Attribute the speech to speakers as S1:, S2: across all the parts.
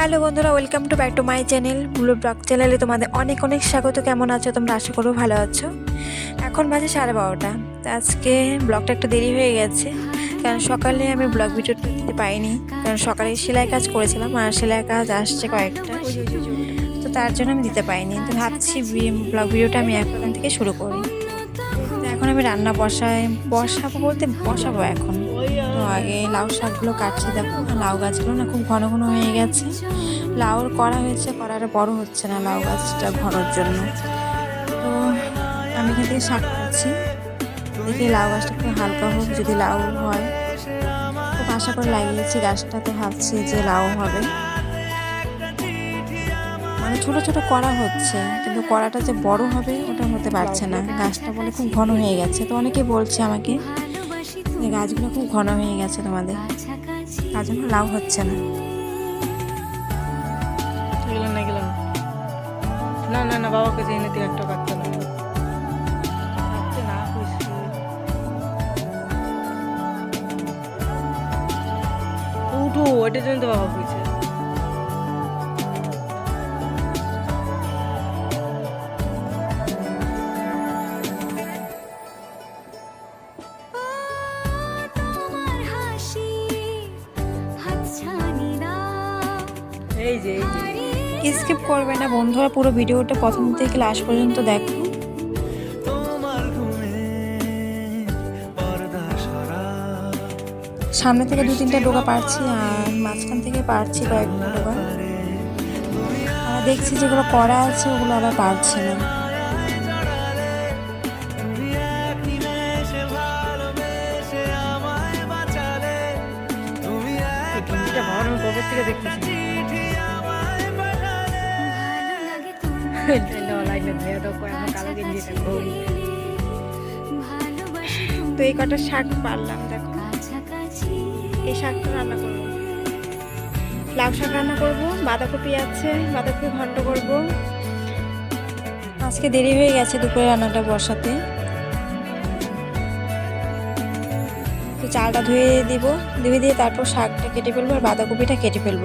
S1: Hello বন্ধুরা welcome to back to my channel blue blog চ্যানেলে তোমাদের অনেক অনেক স্বাগত। কেমন আছো তোমরা? আশা করো ভালো আছো। এখন বাজে সাড়ে বারোটা। আজকে ব্লগটা একটু দেরি হয়ে গেছে, কারণ সকালে আমি ব্লগ ভিডিওটা দিতে পাইনি কারণ সকালে সেলাই কাজ করেছিলাম, আর সেলাই কাজ আসছে কয়েকটা। তো তার জন্য আমি দিতে পাইনি তো ভাবছি ব্লগ ভিডিওটা আমি এখন থেকে শুরু করি। তো এখন আমি রান্না বসাই, বসাবো বলতে বসাবো এখন। আগে লাউ শাকগুলো কাটছি, দেখো লাউ গাছগুলো না খুব ঘন ঘন হয়ে গেছে। লাউর করা হয়েছে করাটা বড় হচ্ছে না লাউ গাছটা ঘনর জন্য। তো আমি এখান থেকে শাক কাটছি। দেখি লাউ গাছটা একটু হালকা হোক, যদি লাউ হয়। খুব আশা করে লাগিয়েছি গাছটা তো ভাবছি যে লাউ হবে। মানে ছোট ছোট করা হচ্ছে, কিন্তু করাটা যে বড় হবে, ওটা হতে পারছে না। গাছটা বলে খুব ঘন হয়ে গেছে। তো অনেকে বলছে আমাকে গাছগুলো খুব ঘন হয়ে গেছে তোমাদের। তার জন্য লাউ হচ্ছে না।
S2: গেলাম না গেলাম। না না না, বাবাকে যে এনে একটা কাটতে না উঠো ওইটার জন্য তো বাবা
S1: স্কিপ করবে না বন্ধুরা? পুরো ভিডিওটা প্রথম থেকে লাস্ট পর্যন্ত দেখো। সামনে থেকে দু তিনটা ডোকা পারছি আর মাঝখান থেকে পারছি কয়েকটা ডোকা আর দেখছি যেগুলো করা আছে, ওগুলো আবার পারছি না।
S2: থেকে দেখতেছি
S1: তো এই কটা শাক পারলাম, দেখো। এই শাকটা রান্না করব। লাউ শাক রান্না করব, বাঁধাকপি আছে, বাঁধাকপি ঘন্ট করব। আজকে দেরি হয়ে গেছে দুপুরে রান্নাটা বসাতে। চালটা ধুয়ে দিব, ধুয়ে দিয়ে তারপর শাকটা কেটে ফেলব আর বাঁধাকপিটা কেটে ফেলব।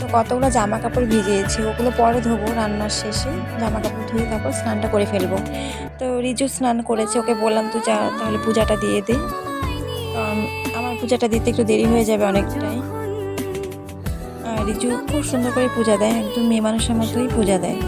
S1: তো কতগুলো জামা কাপড় ভিজিয়েছি, ওগুলো পরে ধোবো রান্নার শেষে। জামা কাপড় ধুয়ে তারপর স্নানটা করে ফেলব। তো রিজু স্নান করেছে, ওকে বললাম, তুই যা, তাহলে পূজাটা দিয়ে দে। আমার পূজাটা দিতে একটু দেরি হয়ে যাবে অনেকটাই। আর রিজু খুব সুন্দর করে পূজা দেয়, একদম মেয়ে মানুষের মতোই পূজা দেয়।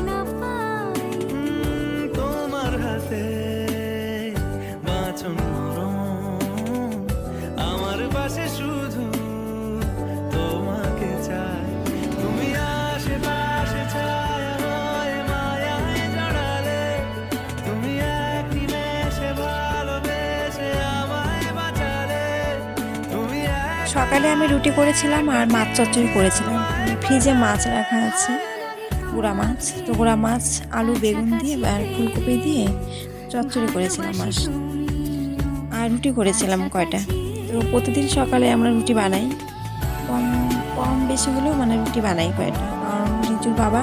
S1: সকালে আমি রুটি করেছিলাম আর মাছ চচ্চড়ি করেছিলাম। ফ্রিজে মাছ রাখা আছে, গুঁড়া মাছ। তো গুঁড়া মাছ, আলু, বেগুন দিয়ে আর ফুলকপি দিয়ে চচ্চড়ি করেছিলাম মাছ। আর রুটি করেছিলাম কয়টা। তো প্রতিদিন সকালে আমরা রুটি বানাই। কম কম বেশি হলেও মানে রুটি বানাই কয়টা। কারণ রিজুর বাবা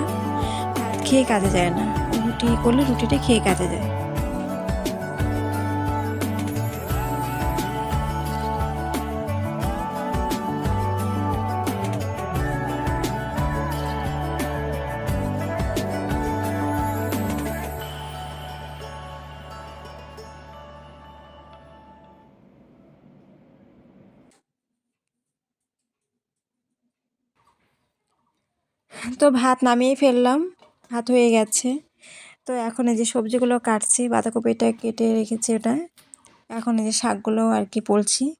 S1: খেয়ে কাজে যায় না। রুটি করলে রুটিটা খেয়ে কাজে যায়। তো ভাত নামিয়ে ফেললাম, ভাত হয়ে গেছে। তো এখন এই যে সবজিগুলো কাটছি, বাঁধাকপিটা কেটে রেখেছি ওটা এখন এই যে শাকগুলো আর কি পলছি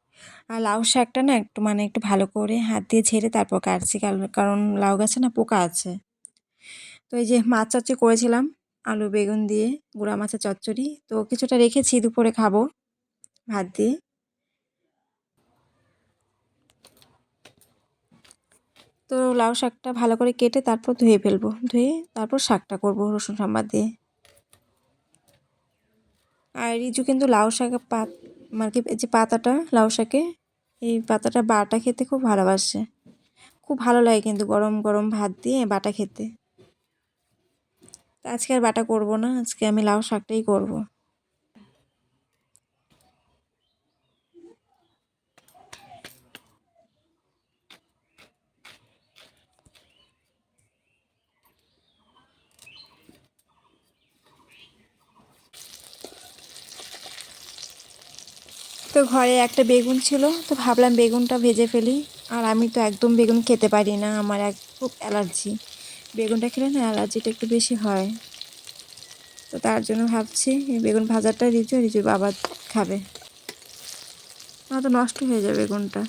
S1: আর লাউ শাকটা না একটু মানে একটু ভালো করে হাত দিয়ে ঝেড়ে তারপর কাটছি, কারণ- কারণ লাউ গাছে না পোকা আছে। তো এই যে মাছ চচ্চড়ি করেছিলাম, আলু, বেগুন দিয়ে, গুঁড়া মাছের চচ্চড়ি। তো কিছুটা রেখেছি, দুপুরে খাব ভাত দিয়ে। তো লাউ শাকটা ভালো করে কেটে তারপর ধুয়ে ফেলব। ধুয়ে তারপর শাকটা করব রসুন সাম্বার দিয়ে। আর রিজু কিন্তু লাউ শাক পাত মানে কি যে পাতাটা, লাউ শাকে, এই পাতাটা বাটা খেতে খুব ভালোবাসে। খুব ভালো লাগে কিন্তু গরম গরম ভাত দিয়ে বাটা খেতে। আজকে আর বাটা করব না, আজকে আমি লাউ শাকটাই করব। তো ঘরে একটা বেগুন ছিল, তো ভাবলাম বেগুনটা ভেজে ফেলি। আর আমি তো একদম বেগুন খেতে পারি না, আমার এক খুব অ্যালার্জি। বেগুনটা খেলে না অ্যালার্জিটা একটু বেশি হয়। তো তার জন্য ভাবছি বেগুন ভাজাটা রিচু বাবা খাবে। না তো নষ্ট হয়ে যাবে বেগুনটা।